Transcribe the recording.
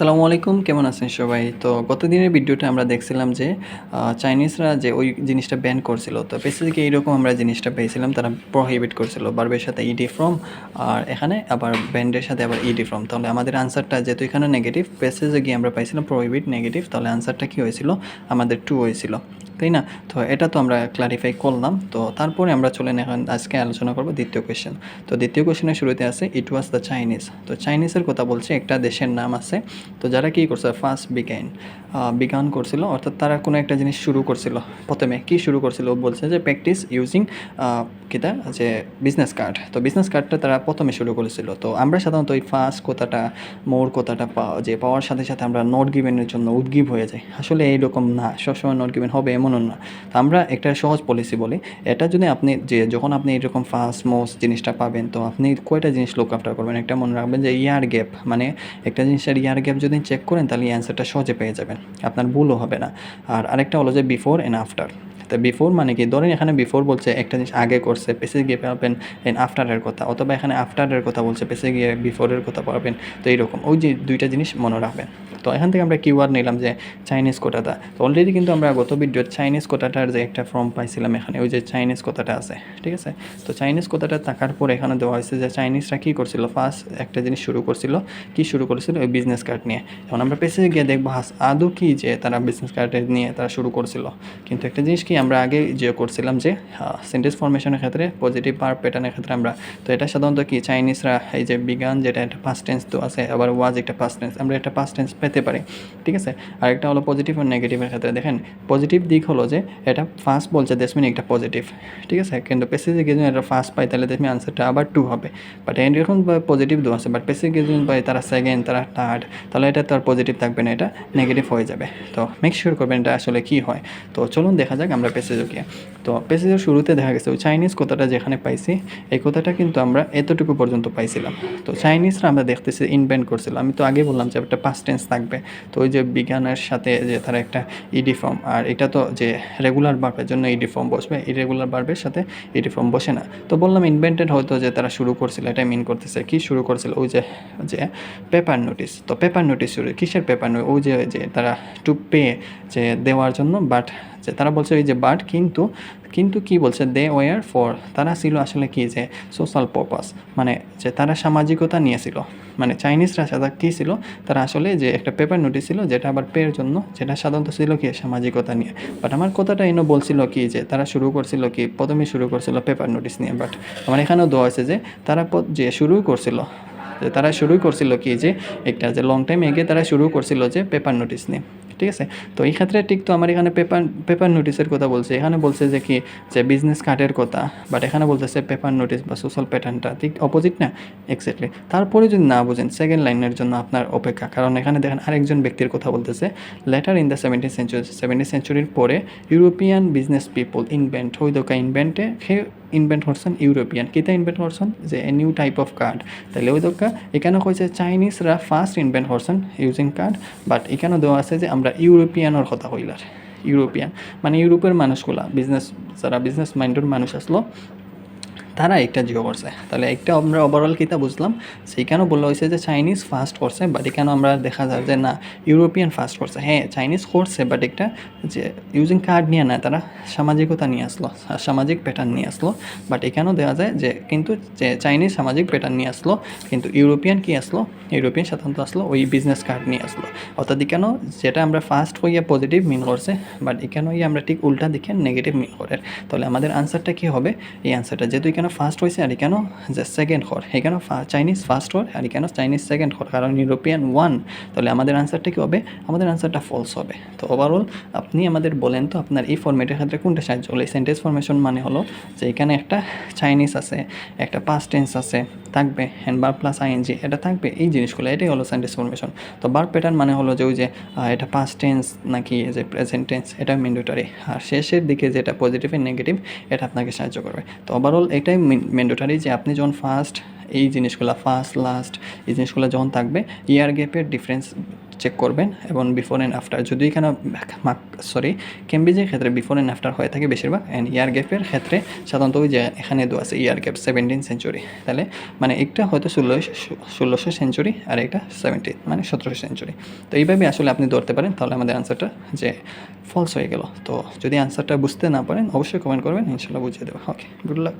আসসালামু আলাইকুম, কেমন আছেন সবাই? তো গত দিনের ভিডিওটা আমরা দেখছিলাম যে চাইনিজরা যে ওই জিনিসটা ব্যান করছিল, তো বেসিক্যালি এইরকম আমরা জিনিসটা পেয়েছিলাম, তারা প্রহিবিট করছিল বার্বের সাথে ইডি ফ্রম আর এখানে আবার ব্যান্ডের সাথে আবার ইডি ফ্রম তাহলে আমাদের আনসারটা যেহেতু এখানে নেগেটিভ পেসেজে গিয়ে আমরা পাইছিলাম প্রহিবিট নেগেটিভ তাহলে আনসারটা কী হয়েছিল? আমাদের টু হয়েছিল। তাই না? তো এটা তো আমরা ক্লারিফাই করলাম। তো তারপরে আমরা চলেন এখন আজকে আলোচনা করব দ্বিতীয় কোয়েশ্চেন তো দ্বিতীয় কোয়েশ্চেনের শুরুতে আছে ইট ওয়াজ দ্য চাইনিজ তো চাইনিজের কথা বলছে, একটা দেশের নাম আছে। তো যারা কী করছে? ফার্স্ট বিজ্ঞান বিজ্ঞান করছিল। অর্থাৎ তারা কোনো একটা জিনিস শুরু করছিল। প্রথমে কি শুরু করছিল? বলছে যে প্র্যাকটিস ইউজিং কিতা? যে বিজনেস কার্ড তো বিজনেস কার্ডটা তারা প্রথমে শুরু করেছিল। তো আমরা সাধারণত ওই ফার্স্ট কথাটা মোর কথাটা পা- যে পাওয়ার সাথে সাথে আমরা নোট গিভেনের জন্য উদ্গীব হয়ে যাই। আসলে এইরকম না। সবসময় নোট গিভেন হবে এমনও না। আমরা একটা সহজ পলিসি বলি। এটা যদি আপনি যে যখন আপনি এরকম ফার্স্ট মোস্ট জিনিসটা পাবেন, তো আপনি কয়টা জিনিস লুক আফটার করবেন? একটা মনে রাখবেন যে ইয়ার গ্যাপ মানে একটা জিনিসের ইয়ার গ্যাপ যদি চেক করেন, তাহলে অ্যান্সারটা সহজে পেয়ে যাবেন। আপনার ভুলও হবে না। আর আরেকটা হলো যে বিফোর অ্যান্ড আফটার তো বিফোর মানে কি? ধরেন এখানে বিফোর বলছে একটা জিনিস আগে করছে পেছে গিয়ে পাবেন এন আফটারের কথা। অথবা এখানে আফটারের কথা বলছে পেছে গিয়ে বিফোরের কথা পাবেন। তো এইরকম। ওই যে দুইটা জিনিস মনে রাখবেন। তো এখান থেকে আমরা কিওয়ার্ড নিলাম যে চাইনিজ কোটাটা তো অলরেডি কিন্তু আমরা গত ভিডিওর চাইনিজ কোটাটার যে একটা ফর্ম পাইছিলাম এখানে, ওই যে চাইনিজ কোটাটা আছে, ঠিক আছে? তো চাইনিজ কোটাটা থাকার পর এখানে দেওয়া হয়েছে যে চাইনিজরা কী করছিল? ফার্স্ট একটা জিনিস শুরু করছিল। কি শুরু করেছিল? ওই বিজনেস কার্ড নিয়ে। এখন আমরা পেছে গিয়ে দেখব, হাস, আদৌ কি যে তারা বিজনেস কার্ড নিয়ে তারা শুরু করছিল। কিন্তু একটা জিনিস কি আমরা আগে যে করছিলাম যে সেন্টেন্স ফরমেশনের ক্ষেত্রে পজিটিভ পার প্যাটার্নের ক্ষেত্রে আমরা, তো এটা সাধারণত কি চাইনিজরা এই যে বিজ্ঞান যেটা একটা পাস্ট টেন্স তো আছে, আবার ওয়াজ একটা পাস্ট টেন্স আমরা একটা পাস্ট টেন্স পেতে পারি, ঠিক আছে? আরেকটা হলো পজিটিভ আর নেগেটিভের ক্ষেত্রে দেখেন পজিটিভ দিক হলো যে এটা ফার্স্ট বলছে দেশ মিনিট একটা পজিটিভ ঠিক আছে? কিন্তু পেসিফিক গেজুন এটা ফার্স্ট পাই, তাহলে দেখবি আনসারটা আবার টু হবে। বাট এরকম পজিটিভ দু আছে বাট পেসিফিক গেজুন পাই, তারা সেকেন্ড তারা থার্ড তাহলে এটা তো পজিটিভ থাকবে না, এটা নেগেটিভ হয়ে যাবে। তো মেক শিওর করবেন এটা আসলে কী হয়। তো চলুন দেখা যাক আমরা পেসেজও গিয়ে। তো পেসেজের শুরুতে দেখা গেছে চাইনিজ কথাটা যেখানে পাইছি, এই কথাটা কিন্তু আমরা এতটুকু পর্যন্ত পাইছিলাম। তো চাইনিজরা আমরা দেখতেছি ইনভেন্ট করছিলাম আমি তো আগে বললাম যে একটা পাস্ট টেন্স থাকবে। তো ওই যে বিজ্ঞানের সাথে যে তার একটা ইডি ফর্ম আর এটা তো যে রেগুলার বার্বের জন্য ইডি ফর্ম বসবে ইরেগুলার বার্বের সাথে ইডি ফর্ম বসে না। তো বললাম ইনভেন্টেড হয়তো যে তারা শুরু করছিল এটা মিন করতেছে। কি শুরু করছিল? ওই যে যে পেপার নোটিস তো পেপার নোটিস শুরু, কিসের পেপার নোটিস ওই যে তারা টু পে যে দেওয়ার জন্য বাট যে তারা বলছে ওই যে বাট কিন্তু কিন্তু কি বলছে? দে ওয়ার ফর তারা ছিল আসলে কি যে সোশ্যাল পারপাস মানে যে তারা সামাজিকতা নিয়েছিল মানে চাইনিজরা সাদা কী ছিল? তারা আসলে যে একটা পেপার নোটিস ছিল, যেটা আবার পেয়ের জন্য, যেটা সাধারণত ছিল কি সামাজিকতা নিয়ে। বাট আমার কথাটা এনে বলছিল কি যে, তারা শুরু করছিল কি প্রথমে শুরু করছিল পেপার নোটিস নিয়ে বাট আমার এখানেও দেওয়া হয়েছে যে, তারা যে শুরু করছিল তারা শুরুই করছিল কি যে একটা যে লং টাইম এগে তারা শুরু করছিল যে পেপার নোটিস নিয়ে, ঠিক আছে? তো এই ক্ষেত্রে ঠিক তো আমার এখানে পেপার পেপার নোটিসের কথা বলছে। এখানে বলছে যে কি, যে বিজনেস কার্ডের কথা বাট এখানে বলতেছে পেপার নোটিস বা সোশ্যাল প্যাটার্নটা ঠিক অপোজিট না? এক্স্যাক্টলি তারপরে যদি না বুঝেন সেকেন্ড লাইনের জন্য আপনার অপেক্ষা, কারণ এখানে দেখেন আরেকজন ব্যক্তির কথা বলতেছে later in the seventeen century seventeen সেঞ্চুরির পরে ইউরোপিয়ান বিজনেস পিপল ইনভেন্ট হই দোকা ইনভেন্টে ইনভেন্ট করছেন ইউরোপিয়ান কেতা ইনভেন্ট করছেন যে a new type of card তাহলে ওই দরকার এখানে কইছে চাইনিজরা ফার্স্ট ইনভেন্ট করছেন ইউজিং কার্ড বাট এখানে দেওয়া আছে যে আমরা ইউরোপিয়ানের কথা কইলার ইউরোপিয়ান মানে ইউরোপের মানুষগুলা বিজনেস যারা বিজনেস মাইন্ডের মানুষ আসলো তারা একটা জিও করছে। তাহলে একটা আমরা ওভারঅল কিতা বুঝলাম সেইখানেও বলা হয়েছে যে চাইনিজ ফার্স্ট করছে বাট এখানেও আমরা দেখা যায় যে না ইউরোপিয়ান ফার্স্ট করছে। হ্যাঁ চাইনিজ করছে বাট একটা যে ইউজিং কার্ড নিয়ে না, তারা সামাজিকতা নিয়ে আসলো, সামাজিক প্যাটার্ন নিয়ে আসলো। বাট এখানেও দেখা যায় যে, কিন্তু যে চাইনিজ সামাজিক প্যাটার্ন নিয়ে আসলো, কিন্তু ইউরোপিয়ান কি আসলো? ইউরোপিয়ান সাধারণত আসলো, ওই বিজনেস কার্ড নিয়ে আসলো। অর্থাৎ এখানেও যেটা আমরা ফার্স্ট হইয়া পজিটিভ মিন করছে বাট এখানেও আমরা ঠিক উল্টা দিকে নেগেটিভ মিন করে। তাহলে আমাদের আনসারটা কি হবে? এই আনসারটা যেহেতু এখানে ফার্স্ট হয়েছে আর কেন যে সেকেন্ড হর। এখানেও চাইনিজ ফার্স্ট হর আর কেন চাইনিজ সেকেন্ড হর। কারণ ইউরোপিয়ান ওয়ান তাহলে আমাদের আনসারটা কী হবে? আমাদের আনসারটা ফলস হবে। তো ওভারঅল আপনি আমাদের বলেন তো আপনার এই ফর্মেটের ক্ষেত্রে কোনটা সাহায্য হলো এই সেন্টেন্স ফরমেশন মানে হলো যে এখানে একটা চাইনিজ আছে, একটা পাস্ট টেন্স আছে, থাকবে হ্যান্ড বার প্লাস আইএনজি এটা থাকবে, এই জিনিসগুলো, এটাই হলো সেন্টেন্স ফর্মেশন তো বার প্যাটার্ন মানে হলো যে ওই যে এটা পাস্ট টেন্স নাকি যে প্রেজেন্ট টেন্স এটা ম্যান্ডেটরি আর শেষের দিকে যেটা পজিটিভ এন্ড নেগেটিভ এটা আপনাকে সাহায্য করবে। তো ওভারঅল এটাই ম্যান্ডেটরি যে আপনি যখন ফার্স্ট এই জিনিসগুলো ফার্স্ট লাস্ট এই জিনিসগুলো যখন থাকবে ইয়ার গ্যাপের ডিফারেন্স চেক করবেন এবং বিফোর অ্যান্ড আফটার যদি এখানে সরি কেমব্রিজের ক্ষেত্রে বিফোর অ্যান্ড আফটার হয়ে থাকে বেশিরভাগ অ্যান্ড ইয়ার গ্যাপের ক্ষেত্রে সাধারণত ওই যে এখানে দু আছে ইয়ার গ্যাপ সেভেন্টিন সেঞ্চুরি তাহলে মানে একটা হয়তো ষোলোশো ষোলোশো সেঞ্চুরি আর একটা সেভেন্টিন মানে সতেরোশো সেঞ্চুরি তো এইভাবে আসলে আপনি ধরতে পারেন, তাহলে আমাদের আনসারটা যে ফলস হয়ে গেল। তো যদি আনসারটা বুঝতে না পারেন, অবশ্যই কমেন্ট করবেন, ইনশাল্লাহ বুঝিয়ে দেবো। Okay good luck